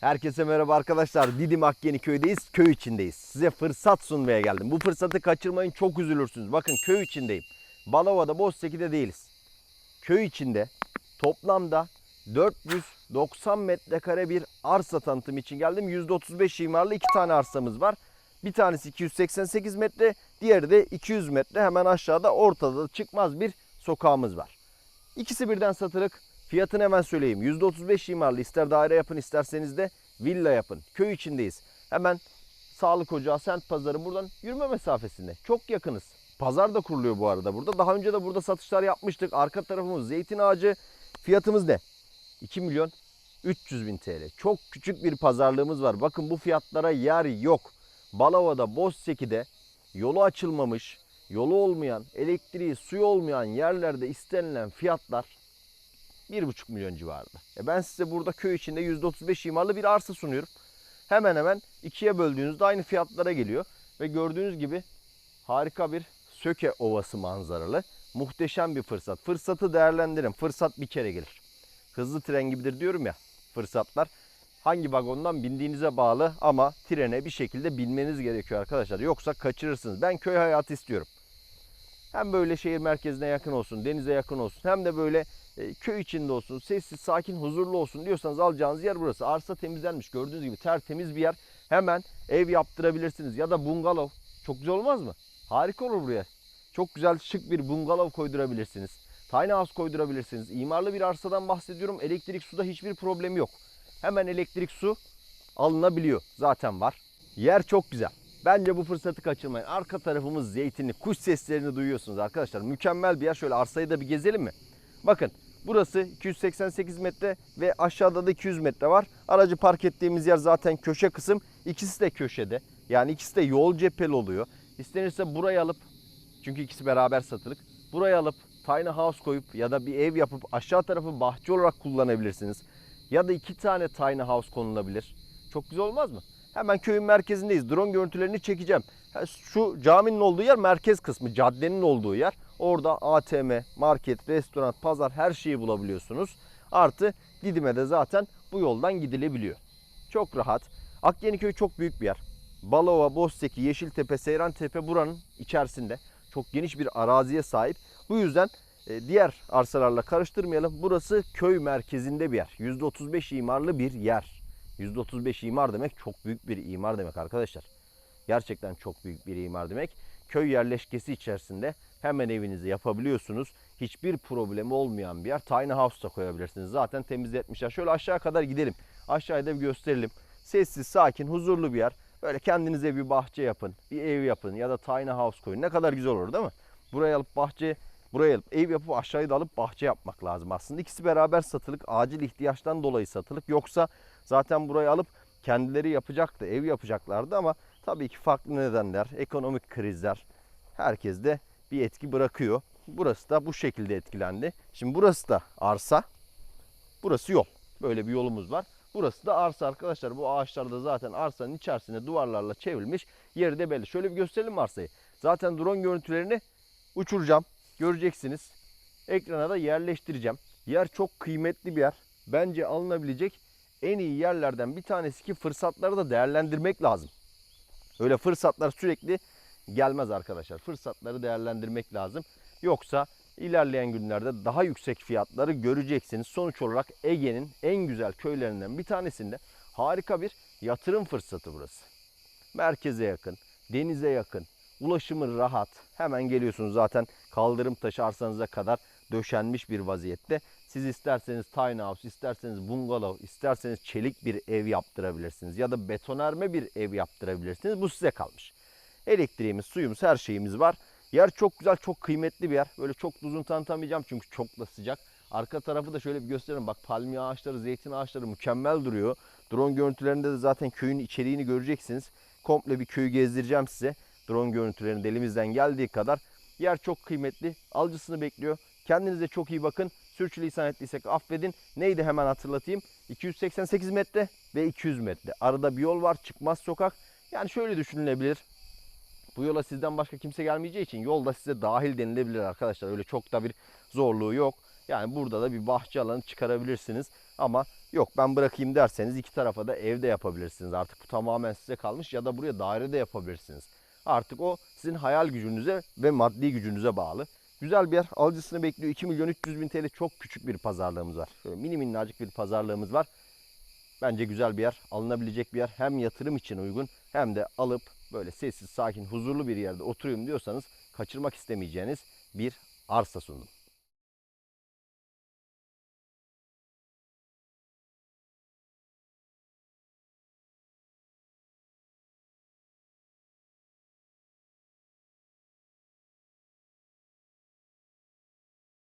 Herkese merhaba arkadaşlar. Didim Akyeni köydeyiz. Köy içindeyiz. Size fırsat sunmaya geldim. Bu fırsatı kaçırmayın çok üzülürsünüz. Bakın köy içindeyim. Balova'da Bozteki'de değiliz. Köy içinde toplamda 490 metrekare bir arsa tanıtım için geldim. %35 imarlı iki tane arsamız var. Bir tanesi 288 metre, diğeri de 200 metre. Hemen aşağıda ortada da çıkmaz bir sokağımız var. İkisi birden satılık. Fiyatını hemen söyleyeyim. %35 imarlı ister daire yapın isterseniz de villa yapın. Köy içindeyiz. Hemen Sağlık Ocağı, Sent Pazarı buradan yürüme mesafesinde. Çok yakınız. Pazar da kuruluyor bu arada burada. Daha önce de burada satışlar yapmıştık. Arka tarafımız zeytin ağacı. Fiyatımız ne? 2 milyon 300 bin TL. Çok küçük bir pazarlığımız var. Bakın bu fiyatlara yer yok. Balova'da, Bozteki'de yolu açılmamış, yolu olmayan, elektriği, suyu olmayan yerlerde istenilen fiyatlar 1,5 milyon civarında. E ben size burada köy içinde %35 imarlı bir arsa sunuyorum. Hemen hemen ikiye böldüğünüzde aynı fiyatlara geliyor. Ve gördüğünüz gibi harika bir Söke Ovası manzaralı. Muhteşem bir fırsat. Fırsatı değerlendirin. Fırsat bir kere gelir. Hızlı tren gibidir diyorum ya fırsatlar. Hangi vagondan bindiğinize bağlı ama trene bir şekilde binmeniz gerekiyor arkadaşlar. Yoksa kaçırırsınız. Ben köy hayatı istiyorum. Hem böyle şehir merkezine yakın olsun, denize yakın olsun hem de böyle e, köy içinde olsun, sessiz, sakin, huzurlu olsun diyorsanız alacağınız yer burası. Arsa temizlenmiş. Gördüğünüz gibi tertemiz bir yer. Hemen ev yaptırabilirsiniz ya da bungalov. Çok güzel olmaz mı? Harika olur buraya. Çok güzel şık bir bungalov koydurabilirsiniz. Tiny house koydurabilirsiniz. İmarlı bir arsadan bahsediyorum. Elektrik suda hiçbir problemi yok. Hemen elektrik su alınabiliyor. Zaten var. Yer çok güzel. Bence bu fırsatı kaçırmayın. Arka tarafımız zeytinli. Kuş seslerini duyuyorsunuz arkadaşlar. Mükemmel bir yer. Şöyle arsayı da bir gezelim mi? Bakın burası 288 metre ve aşağıda da 200 metre var. Aracı park ettiğimiz yer zaten köşe kısım. İkisi de köşede. Yani ikisi de yol cepheli oluyor. İstenirse burayı alıp çünkü ikisi beraber satılık. Burayı alıp tiny house koyup ya da bir ev yapıp aşağı tarafı bahçe olarak kullanabilirsiniz. Ya da iki tane tiny house konulabilir. Çok güzel olmaz mı? Hemen köyün merkezindeyiz. Drone görüntülerini çekeceğim. Şu caminin olduğu yer merkez kısmı, caddenin olduğu yer. Orada ATM, market, restoran, pazar her şeyi bulabiliyorsunuz. Artı Didim'e de zaten bu yoldan gidilebiliyor. Çok rahat. Akyeniköy çok büyük bir yer. Balova, Bozteki, Yeşiltepe, Seyrantepe buranın içerisinde. Çok geniş bir araziye sahip. Bu yüzden e, diğer arsalarla karıştırmayalım. Burası köy merkezinde bir yer. %35 imarlı bir yer. %35 imar demek çok büyük bir imar demek arkadaşlar. Gerçekten çok büyük bir imar demek. Köy yerleşkesi içerisinde hemen evinizi yapabiliyorsunuz. Hiçbir problemi olmayan bir yer. Tiny house da koyabilirsiniz. Zaten temizletmişler. Şöyle aşağı kadar gidelim. Aşağıya da bir gösterelim. Sessiz, sakin, huzurlu bir yer. Böyle kendinize bir bahçe yapın, bir ev yapın ya da tiny house koyun. Ne kadar güzel olur değil mi? Buraya alıp bahçe, buraya alıp ev yapıp aşağıya da alıp bahçe yapmak lazım aslında. İkisi beraber satılık, acil ihtiyaçtan dolayı satılık. Yoksa zaten burayı alıp kendileri yapacaktı, ev yapacaklardı ama tabii ki farklı nedenler, ekonomik krizler herkes de bir etki bırakıyor. Burası da bu şekilde etkilendi. Şimdi burası da arsa, burası yol. Böyle bir yolumuz var. Burası da arsa arkadaşlar. Bu ağaçlar da zaten arsanın içerisinde duvarlarla çevrilmiş. Yeri de belli. Şöyle bir gösterelim arsayı? Zaten drone görüntülerini uçuracağım. Göreceksiniz. Ekrana da yerleştireceğim. Yer çok kıymetli bir yer. Bence alınabilecek en iyi yerlerden bir tanesi ki fırsatları da değerlendirmek lazım. Öyle fırsatlar sürekli gelmez arkadaşlar. Fırsatları değerlendirmek lazım. Yoksa ilerleyen günlerde daha yüksek fiyatları göreceksiniz. Sonuç olarak Ege'nin en güzel köylerinden bir tanesinde harika bir yatırım fırsatı burası. Merkeze yakın, denize yakın, ulaşımı rahat. Hemen geliyorsunuz zaten kaldırım taşı arsanıza kadar döşenmiş bir vaziyette. Siz isterseniz tiny house, isterseniz bungalov, isterseniz çelik bir ev yaptırabilirsiniz ya da betonarme bir ev yaptırabilirsiniz. Bu size kalmış. Elektriğimiz, suyumuz, her şeyimiz var. Yer çok güzel, çok kıymetli bir yer. Böyle çok uzun tanıtamayacağım çünkü çok da sıcak. Arka tarafı da şöyle bir göstereyim. Bak palmiye ağaçları, zeytin ağaçları mükemmel duruyor. Drone görüntülerinde de zaten köyün içeriğini göreceksiniz. Komple bir köyü gezdireceğim size. Drone görüntülerinde elimizden geldiği kadar. Yer çok kıymetli. Alıcısını bekliyor. Kendinize çok iyi bakın. Sürçülisan ettiysek affedin. Neydi hemen hatırlatayım. 288 metre ve 200 metre. Arada bir yol var. Çıkmaz sokak. Yani şöyle düşünülebilir. Bu yola sizden başka kimse gelmeyeceği için yolda size dahil denilebilir arkadaşlar. Öyle çok da bir zorluğu yok. Yani burada da bir bahçe alanı çıkarabilirsiniz. Ama yok ben bırakayım derseniz iki tarafa da evde yapabilirsiniz. Artık bu tamamen size kalmış ya da buraya dairede yapabilirsiniz. Artık o sizin hayal gücünüze ve maddi gücünüze bağlı. Güzel bir yer. Alıcısını bekliyor. 2 milyon 300 bin TL çok küçük bir pazarlığımız var. Şöyle mini minnacık bir pazarlığımız var. Bence güzel bir yer. Alınabilecek bir yer. Hem yatırım için uygun hem de alıp böyle sessiz, sakin, huzurlu bir yerde oturayım diyorsanız kaçırmak istemeyeceğiniz bir arsa sundum.